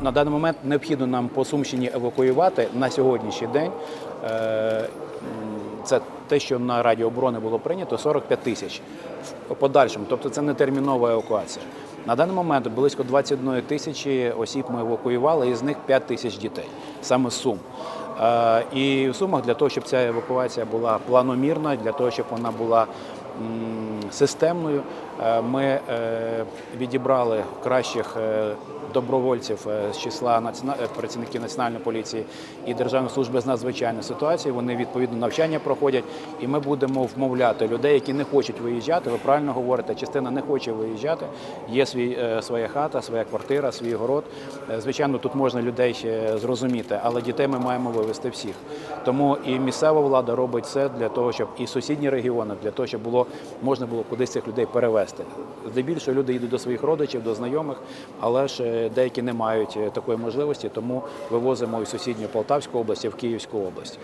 На даний момент необхідно нам по Сумщині евакуювати на сьогоднішній день. е, Це те, що на Раді оборони було прийнято 45 тисяч в подальшому. Тобто це не термінова евакуація. На даний момент близько 21 тисячі осіб ми евакуювали, із них 5 тисяч дітей, саме Сум. Е, І в Сумах для того, щоб ця евакуація була планомірна, для того, щоб вона була системною, е, ми е, відібрали кращих е, добровольців з числа е, працівників національної поліції і Державної служби з надзвичайних ситуацій. Вони відповідно навчання проходять, і ми будемо вмовляти людей, які не хочуть виїжджати. Ви правильно говорите, частина не хоче виїжджати. Є свій своя хата, своя квартира, свій город. Звичайно, тут можна людей зрозуміти, але дітей ми маємо вивезти всіх. Тому і місцева влада робить все для того, щоб і сусідні регіони, для того, щоб було можна було кудись цих людей перевезти. Здебільшого люди йдуть до своїх родичів, до знайомих, але ж е, деякі не мають е, такої можливості, тому вивозимо із сусідню Полтавську область, і в Київську область.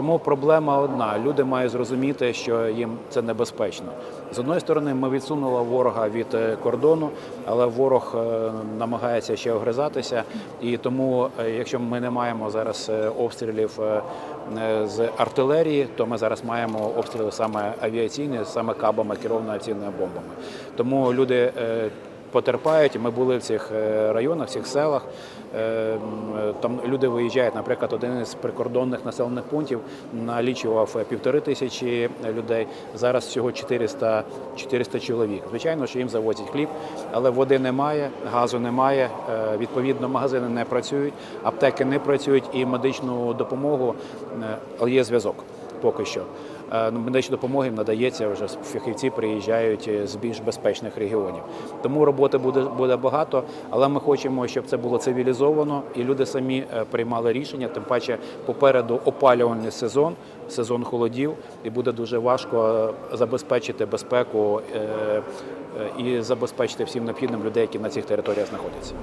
Тому проблема одна: люди мають зрозуміти, що їм це небезпечно. З одної сторони, ми відсунули ворога від е, кордону, але ворог е, намагається ще огризатися. І тому, е, якщо ми не маємо зараз обстрілів з артилерії, то ми зараз маємо обстріли саме авіаційні, саме кабами, керованими авіаційними бомбами. Тому люди. Потерпають, ми були в цих е, районах, в цих селах. Е, Там люди виїжджають. Наприклад, один із прикордонних населених пунктів налічував е, півтори тисячі людей. Зараз всього 400, 400 чоловік. Звичайно, що їм завозять хліб, але води немає, газу немає. Відповідно, магазини не працюють, аптеки не працюють і медичну допомогу але є зв'язок поки що. Е, Медичної допомоги надається вже фахівці приїжджають е, з більш безпечних регіонів. Тому роботи буде буде багато, але ми хочемо, щоб це було цивілізовано і люди самі е, приймали рішення. Тим паче попереду опалювальний сезон, сезон холодів, і буде дуже важко забезпечити безпеку і забезпечити всім необхідним людей, які на цих територіях знаходяться.